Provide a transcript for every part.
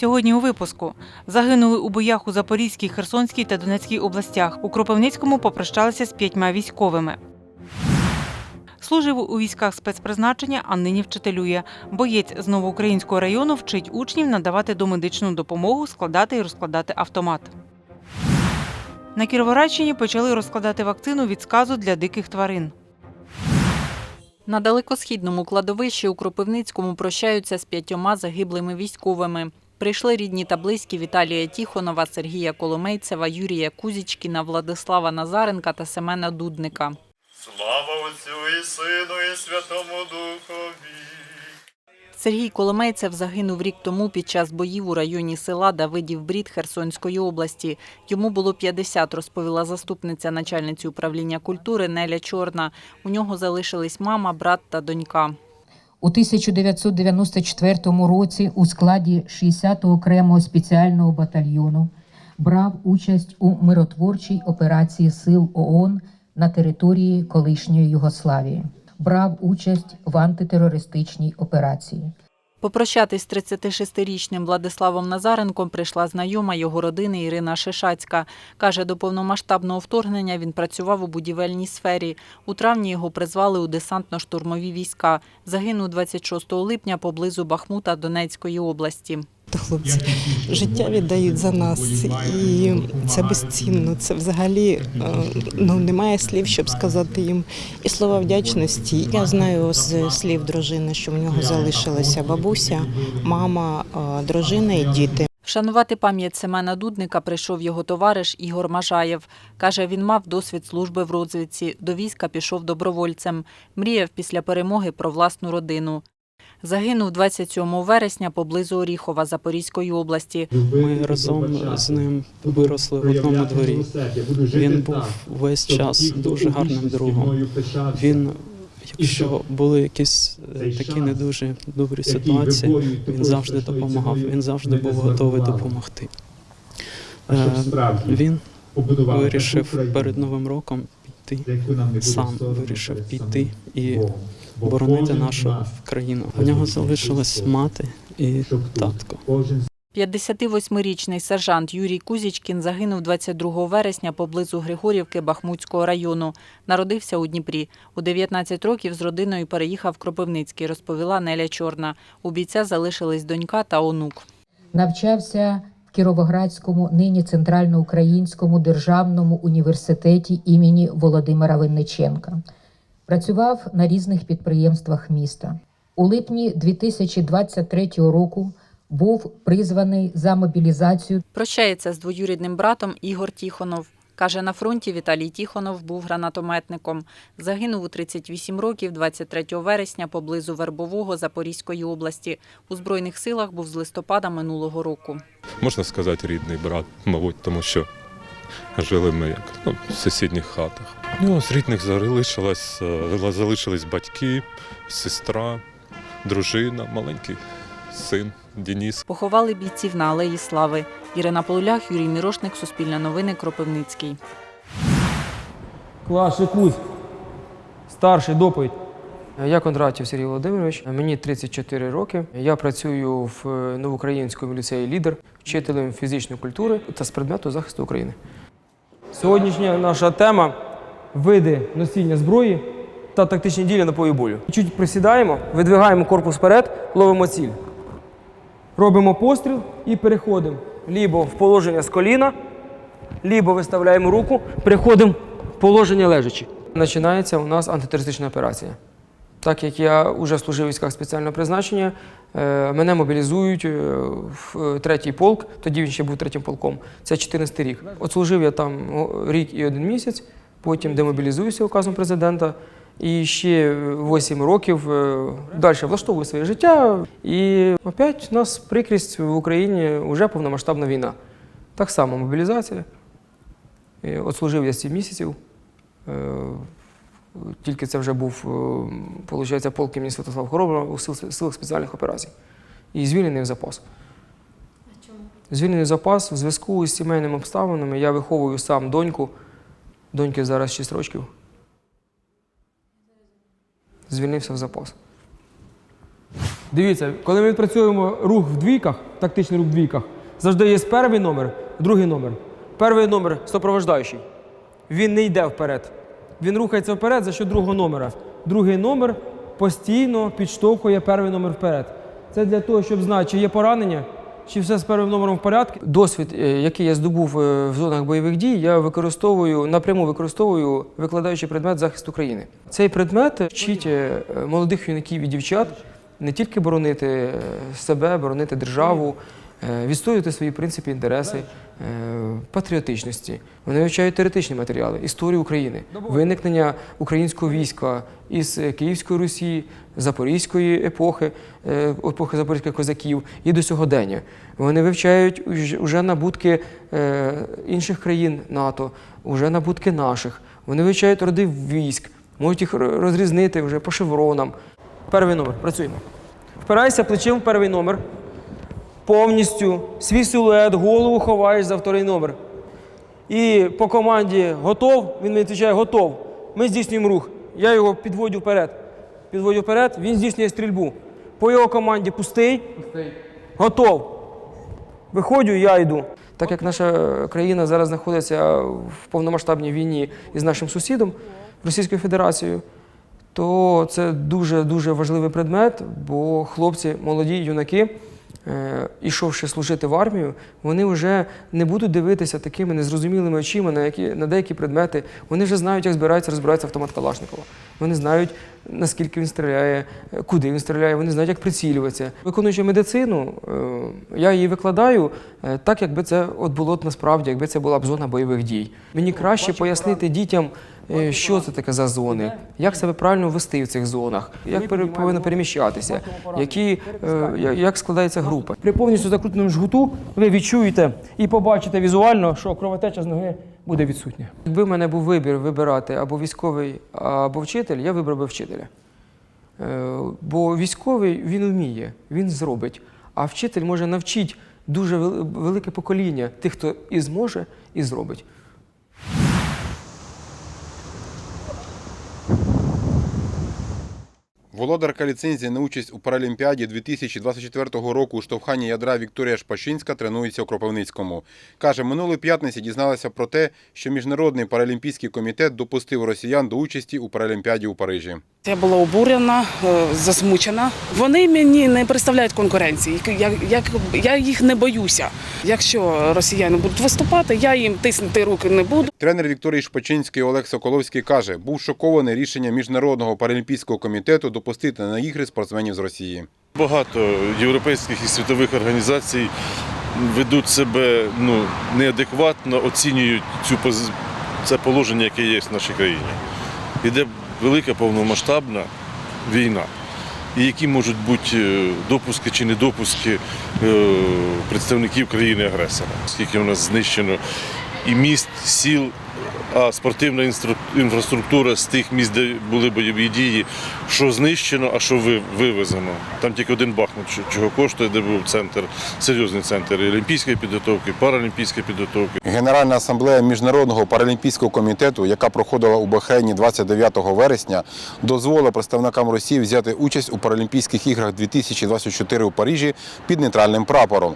Сьогодні у випуску загинули у боях у Запорізькій, Херсонській та Донецькій областях. У Кропивницькому попрощалися з п'ятьма військовими. Служив у військах спецпризначення, а нині вчителює. Боєць з Новоукраїнського району вчить учнів надавати домедичну допомогу, складати і розкладати автомат. На Кіровоградщині почали розкладати вакцину від сказу для диких тварин. На далекосхідному кладовищі у Кропивницькому прощаються з п'ятьома загиблими військовими. Прийшли рідні та близькі Віталія Тіхонова, Сергія Коломейцева, Юрія Кузічкіна, Владислава Назаренка та Семена Дудника. Слава Отцю і Сину, і Святому Духові. Сергій Коломейцев загинув рік тому під час боїв у районі села Давидів Брід Херсонської області. Йому було 50, розповіла заступниця начальниці управління культури Неля Чорна. У нього залишились мама, брат та донька. У 1994 році у складі 60-го окремого спеціального батальйону брав участь у миротворчій операції сил ООН на території колишньої Югославії. Брав участь в антитерористичній операції. Попрощатись з 36-річним Владиславом Назаренком прийшла знайома його родини Ірина Шишацька. Каже, до повномасштабного вторгнення він працював у будівельній сфері. У травні його призвали у десантно-штурмові війська. Загинув 26 липня поблизу Бахмута Донецької області. То хлопці життя віддають за нас, і це безцінно. Це взагалі е, ну немає слів, щоб сказати їм і слова вдячності. Я знаю з слів дружини, що в нього залишилася бабуся, мама, е, дружина і діти. Вшанувати пам'ять Семена Дудника прийшов його товариш Ігор Мажаєв. Каже, він мав досвід служби в розвідці. До війська пішов добровольцем. Мріяв після перемоги про власну родину. Загинув 27 вересня поблизу Оріхова Запорізької області. Ми разом з ним виросли в одному дворі. Він був весь час дуже гарним другом. Він, якщо були якісь е, такі не дуже добрі ситуації, він завжди допомагав. Він завжди був готовий допомогти. Е, Він вирішив перед новим роком піти сам вирішив піти і боронити нашу країну. У нього залишилась мати і татко. 58-річний сержант Юрій Кузічкін загинув 22 вересня поблизу Григорівки Бахмутського району. Народився у Дніпрі. У 19 років з родиною переїхав в Кропивницький, розповіла Неля Чорна. У бійця залишились донька та онук. Навчався в Кіровоградському, нині Центральноукраїнському державному університеті імені Володимира Винниченка. Працював на різних підприємствах міста. У липні 2023 року був призваний за мобілізацію Прощається з двоюрідним братом Ігор Тіхонов. Каже, на фронті Віталій Тіхонов був гранатометником. Загинув у 38 років 23 вересня поблизу Вербового Запорізької області. У Збройних силах був з листопада минулого року. можна сказати, рідний брат, мабуть, тому що жили ми як ну, в сусідніх хатах. Ну, з рідних залишилось, е, залишились батьки, сестра, дружина, маленький син Дініс. Поховали бійців на Алеї Слави. Ірина Полулях, Юрій Мірошник, Суспільне новини, Кропивницький. Клас, шикусь. Старший доповідь. Я Кондратів Сергій Володимирович, мені 34 роки. Я працюю в Новоукраїнському ліцеї лідер, вчителем фізичної культури та з предмету захисту України. Сьогоднішня наша тема види носіння зброї та тактичні дії на полі бою. Чуть присідаємо, видвигаємо корпус вперед, ловимо ціль. Робимо постріл і переходимо лібо в положення з коліна, лібо виставляємо руку, переходимо в положення лежачи. Починається у нас антитерористична операція. Так як я вже служив військах спеціального призначення, мене мобілізують е, в е, третій полк, тоді він ще був третім полком. Це 14 рік. От служив я там рік і один місяць, потім демобілізуюся указом президента. І ще 8 років е, далі влаштовую своє життя. І опять у нас прикрість в Україні вже повномасштабна війна. Так само мобілізація. І От служив я 7 місяців. Е, Тільки це вже був, виходить, полк імені Святослава Хороброго у силах спеціальних операцій. І звільнений в запас. Звільнений в запас в зв'язку з сімейними обставинами. Я виховую сам доньку. Доньки зараз 6 років. Звільнився в запас. Дивіться, коли ми відпрацьовуємо рух в двійках, тактичний рух в двійках, завжди є перший номер, другий номер. Перший номер супроводжаючий. Він не йде вперед. Він рухається вперед за що другого номера. Другий номер постійно підштовхує перший номер вперед. Це для того, щоб знати, чи є поранення, чи все з першим номером в порядку. Досвід, е, який я здобув е, в зонах бойових дій, я використовую напряму використовую викладаючи предмет захист України. Цей предмет вчить е, молодих юнаків і дівчат не тільки боронити себе, боронити державу, відстоювати свої принципи, інтереси, е, патріотичності. Вони вивчають теоретичні матеріали, історію України, виникнення українського війська із е, Київської Русі, Запорізької епохи, е, епохи запорізьких козаків і до сьогодення. Вони вивчають уже набутки е, інших країн НАТО, уже набутки наших. Вони вивчають роди військ, можуть їх розрізнити вже по шевронам. Перший номер. Працюємо. Впирайся плечем в перший номер. Повністю свій силует, голову ховаєш за вторий номер. І по команді готов, він мені відповідає готов. Ми здійснюємо рух. Я його підводю вперед. Підводю вперед, він здійснює стрільбу. По його команді пустий. Готов. Виходжу, я йду. Так як наша країна зараз знаходиться в повномасштабній війні із нашим сусідом Російською Федерацією, то це дуже дуже важливий предмет, бо хлопці, молоді юнаки, ішовши служити в армію, вони вже не будуть дивитися такими незрозумілими очима на які на деякі предмети. Вони вже знають, як збирається розбирається автомат Калашникова. Вони знають, наскільки він стріляє, е, куди він стріляє, вони знають, як прицілюватися. Виконуючи медицину, е, я її викладаю е, так, якби це от було насправді, якби це була б зона бойових дій. Мені краще пояснити дітям. Е, Що це таке за зони? Як себе правильно вести в цих зонах? Як повинно переміщатися? Які, е, як складається група? При повністю закрутеному жгуту ви відчуєте і побачите візуально, що кровотеча з ноги буде відсутня. Якби в мене був вибір вибирати або військовий, або вчитель, я вибрав би вчителя. Е, Бо військовий він вміє, він зробить. А вчитель може навчити дуже велике покоління тих, хто і зможе, і зробить. Володарка ліцензії на участь у Паралімпіаді 2024 року у штовханні ядра Вікторія Шпачинська тренується у Кропивницькому. Каже, минулої п'ятниці дізналася про те, що Міжнародний паралімпійський комітет допустив росіян до участі у Паралімпіаді у Парижі. Я була обурена, е, засмучена. Вони мені не представляють конкуренції. Я, як, я їх не боюся. Якщо росіяни будуть виступати, я їм тиснути руки не буду. Тренер Вікторії Шпачинської Олег Соколовський каже, був шокований рішенням Міжнародного паралімпійського комітету допустити на ігри спортсменів з Росії. Багато європейських і світових організацій ведуть себе ну, неадекватно, оцінюють цю це положення, яке є в нашій країні. Іде велика повномасштабна війна. І які можуть бути е, допуски чи недопуски е, представників країни-агресора, скільки в нас знищено і міст, сіл, а спортивна інфраструктура з тих міст, де були бойові дії, що знищено, а що ви- вивезено. Там тільки один Бахмут, чого коштує, де був центр, серйозний центр і олімпійської підготовки, паралімпійської підготовки. Генеральна асамблея Міжнародного паралімпійського комітету, яка проходила у Бахрейні 29 вересня, дозволила представникам Росії взяти участь у Паралімпійських іграх 2024 у Парижі під нейтральним прапором.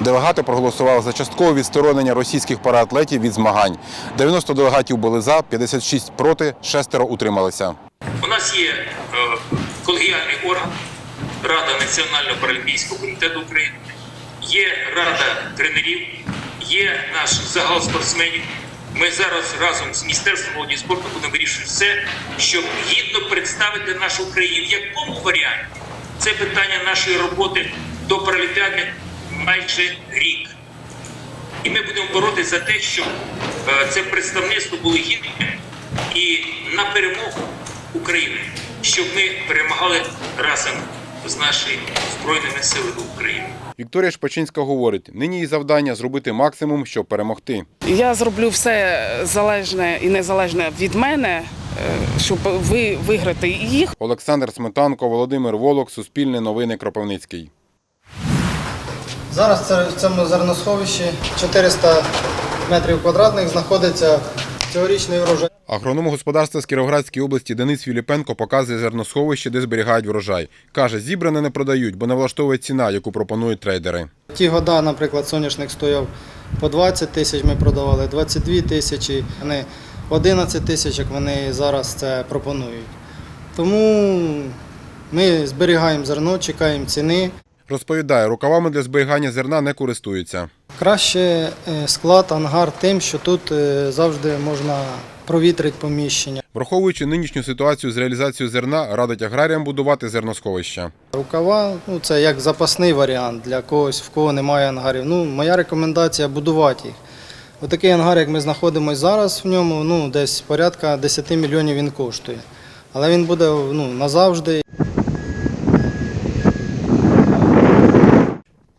Делегати проголосували за часткове відсторонення російських параатлетів від змагань. 90 делегатів були за, 56 проти, шестеро утрималися. У нас є е, колегіальний орган Рада Національного паралімпійського комітету України, є Рада тренерів, є наш загал спортсменів. Ми зараз разом з Міністерством молоді спорту будемо вирішувати все, щоб гідно представити нашу країну. В якому варіанті це питання нашої роботи до Паралімпіади майже рік. І ми будемо боротися за те, щоб це представництво було гідним і на перемогу України, щоб ми перемагали разом з нашими збройними силами України. Вікторія Шпачинська говорить, нині її завдання зробити максимум, щоб перемогти. Я зроблю все залежне і незалежне від мене, е, щоб ви виграти їх. Олександр Сметанко, Володимир Волок, Суспільне новини Кропивницький. Зараз це- в цьому зерносховищі 400 метрів квадратних знаходиться цьогорічний урожай. Агроном господарства з Кіровоградської області Денис Філіпенко показує зерносховище, де зберігають врожай. Каже, зібране не продають, бо не влаштовує ціна, яку пропонують трейдери. Ті года, наприклад, соняшник стояв по 20 тисяч, ми продавали 22 тисячі, вони 11 тисяч, як вони зараз це пропонують. Тому ми зберігаємо зерно, чекаємо ціни. Розповідає, рукавами для зберігання зерна не користуються. Краще е, склад, ангар тим, що тут е, завжди можна провітрити поміщення. Враховуючи нинішню ситуацію з реалізацією зерна, радить аграріям будувати зерносховища. Рукава ну, це як запасний варіант для когось, в кого немає ангарів. Ну, моя рекомендація будувати їх. Отакий ангар, як ми знаходимося зараз в ньому, ну, десь порядка 10 мільйонів він коштує. Але він буде ну, назавжди.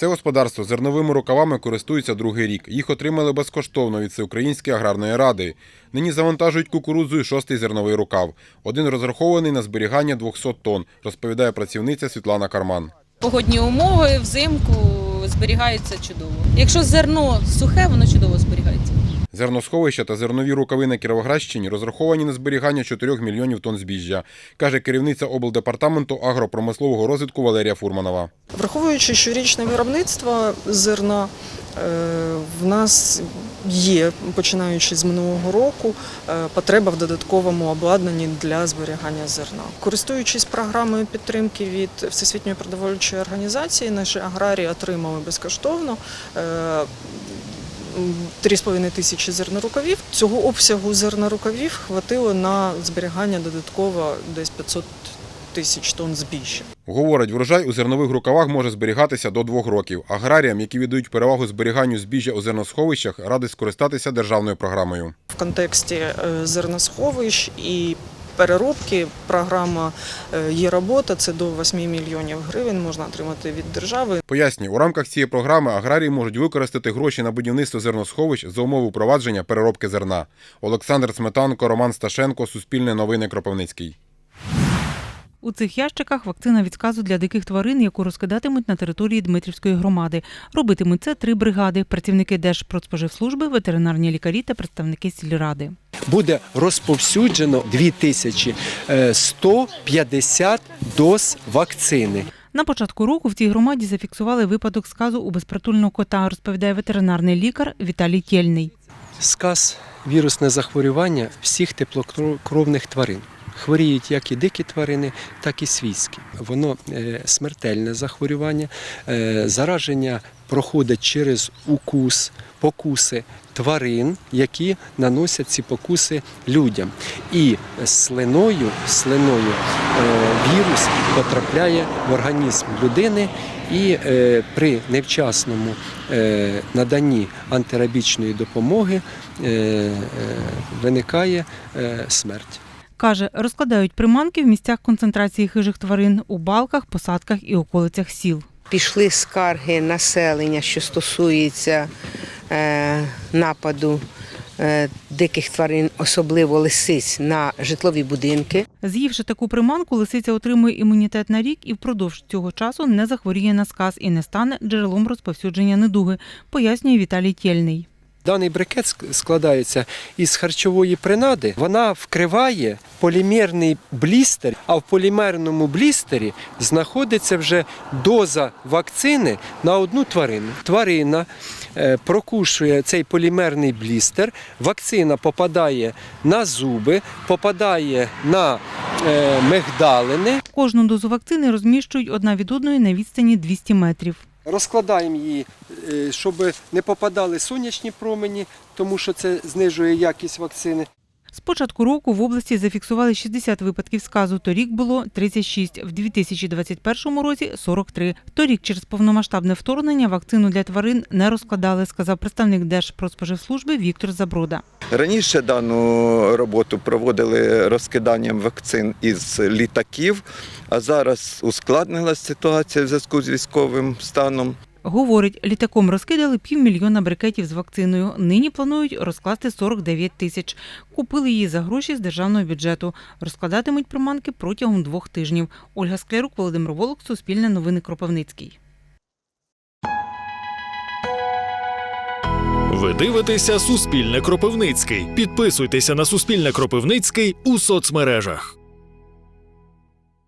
Це господарство зерновими рукавами користується другий рік. Їх отримали безкоштовно від Всеукраїнської аграрної ради. Нині завантажують кукурудзу і шостий зерновий рукав. Один розрахований на зберігання 200 тонн, розповідає працівниця Світлана Карман. Погодні умови взимку зберігаються чудово. Якщо зерно сухе, воно чудово зберігається. Зерносховища та зернові рукави на Кіровоградщині розраховані на зберігання 4 мільйонів тонн збіжжя, каже керівниця облдепартаменту агропромислового розвитку Валерія Фурманова. Враховуючи щорічне виробництво зерна, е, в нас є, починаючи з минулого року, е, потреба в додатковому обладнанні для зберігання зерна. Користуючись програмою підтримки від Всесвітньої продовольчої організації, наші аграрії отримали безкоштовно. Е, м, 3,5 тисячі зернорукавів. Цього обсягу зернорукавів хватило на зберігання додатково десь 500 тисяч тонн збіжжя. Говорить, врожай у зернових рукавах може зберігатися до двох років. Аграріям, які віддають перевагу зберіганню збіжжя у зерносховищах, радить скористатися державною програмою. В контексті е, зерносховищ і переробки програма е, є робота. Це до 8 мільйонів гривень можна отримати від держави. Поясню, у рамках цієї програми аграрії можуть використати гроші на будівництво зерносховищ за умови впровадження переробки зерна. Олександр Сметанко, Роман Сташенко, Суспільне новини Кропивницький. У цих ящиках вакцина від сказу для диких тварин, яку розкидатимуть на території Дмитрівської громади. Робитимуть це три бригади: працівники Держпродспоживслужби, ветеринарні лікарі та представники сільради. буде розповсюджено 2150 доз вакцини. На початку року в цій громаді зафіксували випадок сказу у безпритульного кота, розповідає ветеринарний лікар Віталій Тєльний. Сказ вірусне захворювання всіх теплокровних тварин. Хворіють як і дикі тварини, так і свійські. Воно е, смертельне захворювання. Е, Зараження проходить через укус, покуси тварин, які наносять ці покуси людям. І слиною, слиною е, вірус потрапляє в організм людини і е, при невчасному е, наданні антирабічної допомоги е, е, виникає е, смерть. Каже, розкладають приманки в місцях концентрації хижих тварин у балках, посадках і околицях сіл. Пішли скарги населення, що стосується е, нападу е, диких тварин, особливо лисиць, на житлові будинки. З'ївши таку приманку, лисиця отримує імунітет на рік і впродовж цього часу не захворіє на сказ і не стане джерелом розповсюдження недуги, пояснює Віталій Тєльний. Даний брикет складається із харчової принади. Вона вкриває полімерний блістер, а в полімерному блістері знаходиться вже доза вакцини на одну тварину. Тварина е, прокушує цей полімерний блістер, вакцина попадає на зуби, попадає на е, мигдалини. Кожну дозу вакцини розміщують одна від одної на відстані 200 метрів. Розкладаємо її, е, щоб не попадали сонячні промені, тому що це знижує якість вакцини. З початку року в області зафіксували 60 випадків сказу. Торік було 36, в 2021 році 43. Торік через повномасштабне вторгнення вакцину для тварин не розкладали, сказав представник Держпродспоживслужби Віктор Заброда. Раніше дану роботу проводили розкиданням вакцин із літаків, а зараз ускладнилася ситуація в зв'язку з військовим станом. Говорить, літаком розкидали півмільйона брикетів з вакциною. Нині планують розкласти 49 тисяч. Купили її за гроші з державного бюджету. Розкладатимуть приманки протягом двох тижнів. Ольга Склярук, Володимир Волок, Суспільне новини Кропивницький. Ви дивитеся Суспільне Кропивницький. Підписуйтеся на Суспільне Кропивницький у соцмережах.